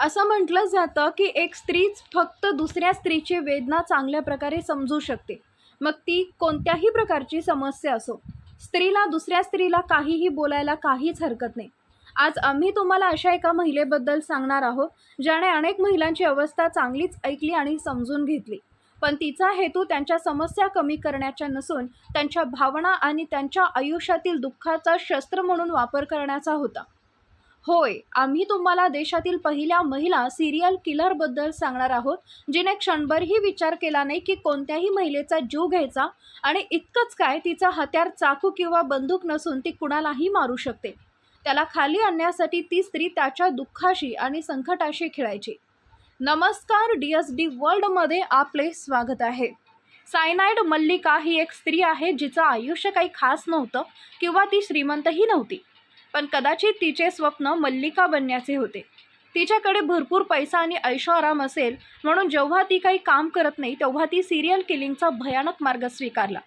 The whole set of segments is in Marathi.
असं म्हटलं जातं की एक स्त्रीच फक्त दुसऱ्या स्त्रीची वेदना चांगल्या प्रकारे समजू शकते. मग ती कोणत्याही प्रकारची समस्या असो. स्त्रीला दुसऱ्या स्त्रीला काहीही बोलायला काहीच हरकत नाही. आज आम्ही तुम्हाला अशा एका महिलेबद्दल सांगणार आहोत ज्याने अनेक महिलांची अवस्था चांगलीच ऐकली आणि समजून घेतली. पण तिचा हेतू त्यांच्या समस्या कमी करण्याच्या नसून त्यांच्या भावना आणि त्यांच्या आयुष्यातील दुःखाचा शस्त्र म्हणून वापर करण्याचा होता. होय आम्ही तुम्हाला देशातील पहिल्या महिला सिरियल किलरबद्दल सांगणार आहोत जिने क्षणभरही विचार केला नाही की कोणत्याही महिलेचा जीव घ्यायचा आणि इतकंच काय तिचा हत्यार चाकू किंवा बंदूक नसून ती कुणालाही मारू शकते. त्याला खाली आणण्यासाठी ती स्त्री त्याच्या दुःखाशी आणि संकटाशी खेळायची. नमस्कार डी एस डी वर्ल्डमध्ये आपले स्वागत आहे. सायनाइड मल्लिका ही एक स्त्री आहे जिचं आयुष्य काही खास नव्हतं किंवा ती श्रीमंतही नव्हती. पण कदाचित तिचे स्वप्न मल्लिका बनण्याचे होते. तिच्याकडे भरपूर पैसा आणि ऐशोआराम असेल म्हणून जेव्हा ती काही काम करत नाही तेव्हा ती सिरियल किलिंगचा भयानक मार्ग स्वीकारला.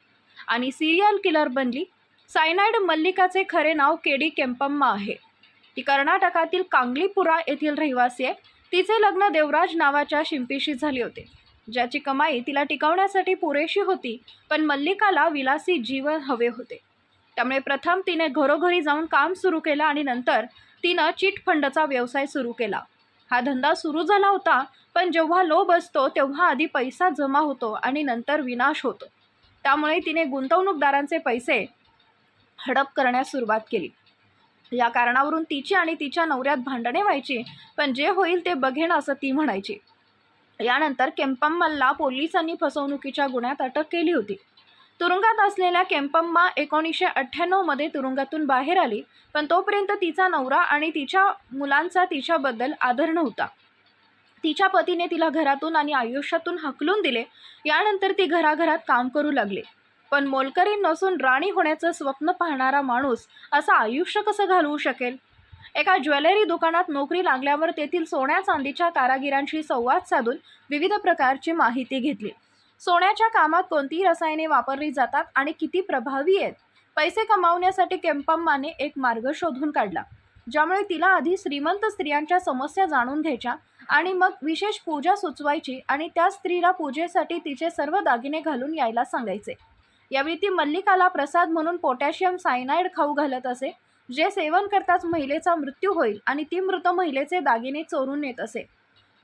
आणि सिरियल किलर बनली. सायनाईड मल्लिकाचे खरे नाव केडी केम्पम्मा आहे. ती कर्नाटकातील कांगलीपुरा येथील रहिवासी आहे. तिचे लग्न देवराज नावाच्या शिंपीशी झाले होते. ज्याची कमाई तिला टिकवण्यासाठी पुरेशी होती पण मल्लिकाला विलासी जीवन हवे होते. त्यामुळे प्रथम तिने घरोघरी जाऊन काम सुरू केलं आणि नंतर तिनं चिटफंडचा व्यवसाय सुरू केला. हा धंदा सुरू झाला होता पण जेव्हा लोभ असतो तेव्हा आधी पैसा जमा होतो आणि नंतर विनाश होतो. त्यामुळे तिने गुंतवणूकदारांचे पैसे हडप करण्यास सुरुवात केली. या कारणावरून तिची आणि तिच्या नवऱ्यात भांडणे व्हायची पण जे होईल ते बघेन असं ती म्हणायची. यानंतर केम्पम्मलला पोलिसांनी फसवणुकीच्या गुन्ह्यात अटक केली होती. तुरुंगात असलेल्या केम्पम्मा एकोणीसशे अठ्ठ्याण्णवमध्ये तुरुंगातून बाहेर आली पण तोपर्यंत तिचा नवरा आणि तिच्या मुलांचा तिच्याबद्दल आदर नव्हता. तिच्या पतीने तिला घरातून आणि आयुष्यातून हकलून दिले यानंतर ती घराघरात काम करू लागले. पण मोलकरी नसून राणी होण्याचं स्वप्न पाहणारा माणूस असं आयुष्य कसं घालवू शकेल? एका ज्वेलरी दुकानात नोकरी लागल्यावर तेथील सोन्या चांदीच्या कारागिरांशी संवाद साधून विविध प्रकारची माहिती घेतली. सोन्याच्या कामात कोणती रसायने वापरली जातात आणि किती प्रभावी आहेत? पैसे कमावण्यासाठी केम्पम्माने एक मार्ग शोधून काढला ज्यामुळे तिला आधी श्रीमंत स्त्रियांच्या समस्या जाणून घ्यायच्या आणि मग विशेष पूजा सुचवायची आणि त्या स्त्रीला पूजेसाठी तिचे सर्व दागिने घालून यायला सांगायचे. यावेळी ती मल्लिकाला प्रसाद म्हणून पोटॅशियम सायनाईड खाऊ घालत असे जे सेवन करताच महिलेचा मृत्यू होईल आणि ती मृत महिलेचे दागिने चोरून येत असे.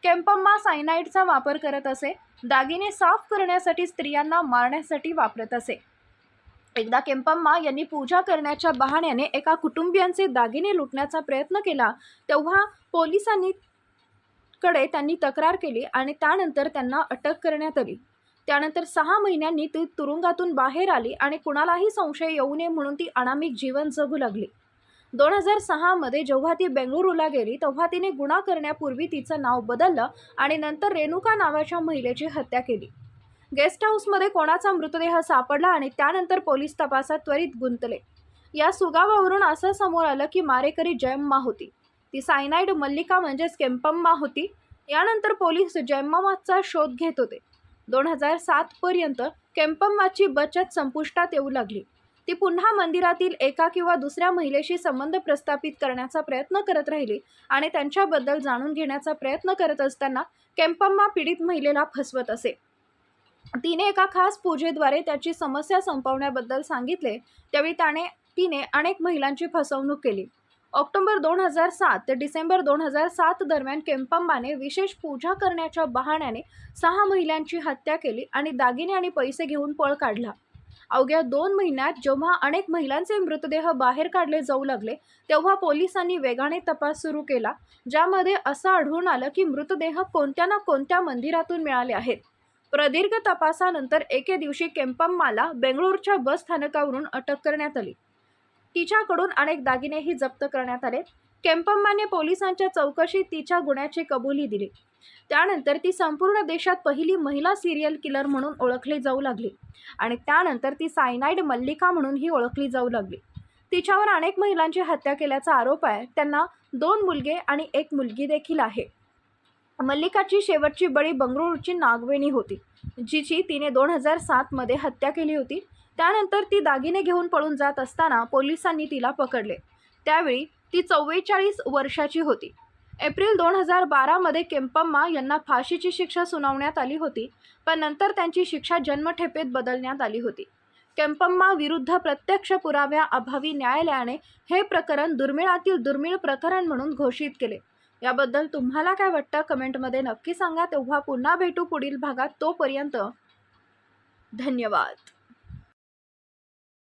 केम्पम्मा सायनाईडचा वापर करत असे. दागिने साफ करण्यासाठी स्त्रियांना मारण्यासाठी वापरत असे. एकदा केम्पम्मा यांनी पूजा करण्याच्या बहाण्याने एका कुटुंबियांचे दागिने लुटण्याचा प्रयत्न केला तेव्हा पोलिसांनी कडे त्यांनी तक्रार केली आणि त्यानंतर त्यांना अटक करण्यात आली. त्यानंतर सहा महिन्यांनी ती तुरुंगातून बाहेर आली आणि कुणालाही संशय येऊ नये म्हणून ती अनामिक जीवन जगू लागली. दोन हजार सहामध्ये जेव्हा ती बेंगळुरूला गेली तेव्हा तिने गुन्हा करण्यापूर्वी तिचं नाव बदललं आणि नंतर रेणुका नावाच्या महिलेची हत्या केली. गेस्ट हाऊसमध्ये कोणाचा मृतदेह सापडला आणि त्यानंतर पोलीस तपासात त्वरित गुंतले. या सुगावावरून असं समोर आलं की मारेकरी जयम्मा होती. ती सायनाईड मल्लिका म्हणजेच केम्पम्मा होती. यानंतर पोलीस जयम्माचा शोध घेत होते. दोन हजार सातपर्यंत केम्पम्माची बचत संपुष्टात येऊ लागली. ती पुन्हा मंदिरातील एका किंवा दुसऱ्या महिलेशी संबंध प्रस्थापित करण्याचा प्रयत्न करत राहिली आणि त्यांच्याबद्दल जाणून घेण्याचा प्रयत्न करत असताना केम्पम्मा पीडित महिलेला फसवत असे. तिने एका खास पूजेद्वारे त्याची समस्या संपवण्याबद्दल सांगितले त्यावेळी त्याने तिने अनेक महिलांची फसवणूक केली. ऑक्टोबर दोन हजार सात ते डिसेंबर दोन हजार सात दरम्यान केम्पम्बाने विशेष पूजा करण्याच्या बहाण्याने सहा महिलांची हत्या केली आणि दागिने आणि पैसे घेऊन पळ काढला. अवघ्या दोन महिन्यात जेव्हा अनेक महिलांचे मृतदेह बाहेर काढले जाऊ लागले तेव्हा पोलिसांनी वेगाने तपास सुरू केला ज्यामध्ये असं आढळून आलं की मृतदेह कोणत्या ना कोणत्या मंदिरातून मिळाले आहेत. प्रदीर्घ तपासानंतर एके दिवशी केम्पम्माला बेंगळूरच्या बस स्थानकावरून अटक करण्यात आली. तिच्याकडून अनेक दागिनेही जप्त करण्यात आले. केम्पम्माने पोलिसांच्या चौकशीत तिच्या गुन्ह्याची कबुली दिली. त्यानंतर ती संपूर्ण देशात पहिली महिला सिरियल किलर म्हणून ओळखली जाऊ लागली. आणि त्यानंतर ती सायनाईड मल्लिका म्हणूनही ओळखली जाऊ लागली. तिच्यावर अनेक महिलांची हत्या केल्याचा आरोप आहे. त्यांना दोन मुलगे आणि एक मुलगी देखील आहे. मल्लिकाची शेवटची बळी बंगळुरूची नागवेणी होती जिची तिने दोन हजार सातमध्ये हत्या केली होती. त्यानंतर ती दागिने घेऊन पळून जात असताना पोलिसांनी तिला पकडले. त्यावेळी ती चव्वेचाळीस वर्षाची होती. एप्रिल दोन हजार बारामध्ये केम्पम्मा यांना फाशीची शिक्षा सुनावण्यात आली होती पण नंतर त्यांची शिक्षा जन्मठेपेत बदलण्यात आली होती. केम्पम्मा विरुद्ध प्रत्यक्ष पुराव्या अभावी न्यायालयाने हे प्रकरण दुर्मिळातील दुर्मिळ प्रकरण म्हणून घोषित केले. याबद्दल तुम्हाला काय वाटतं? कमेंटमध्ये नक्की सांगा. तेव्हा पुन्हा भेटू पुढील भागात. तोपर्यंत धन्यवाद.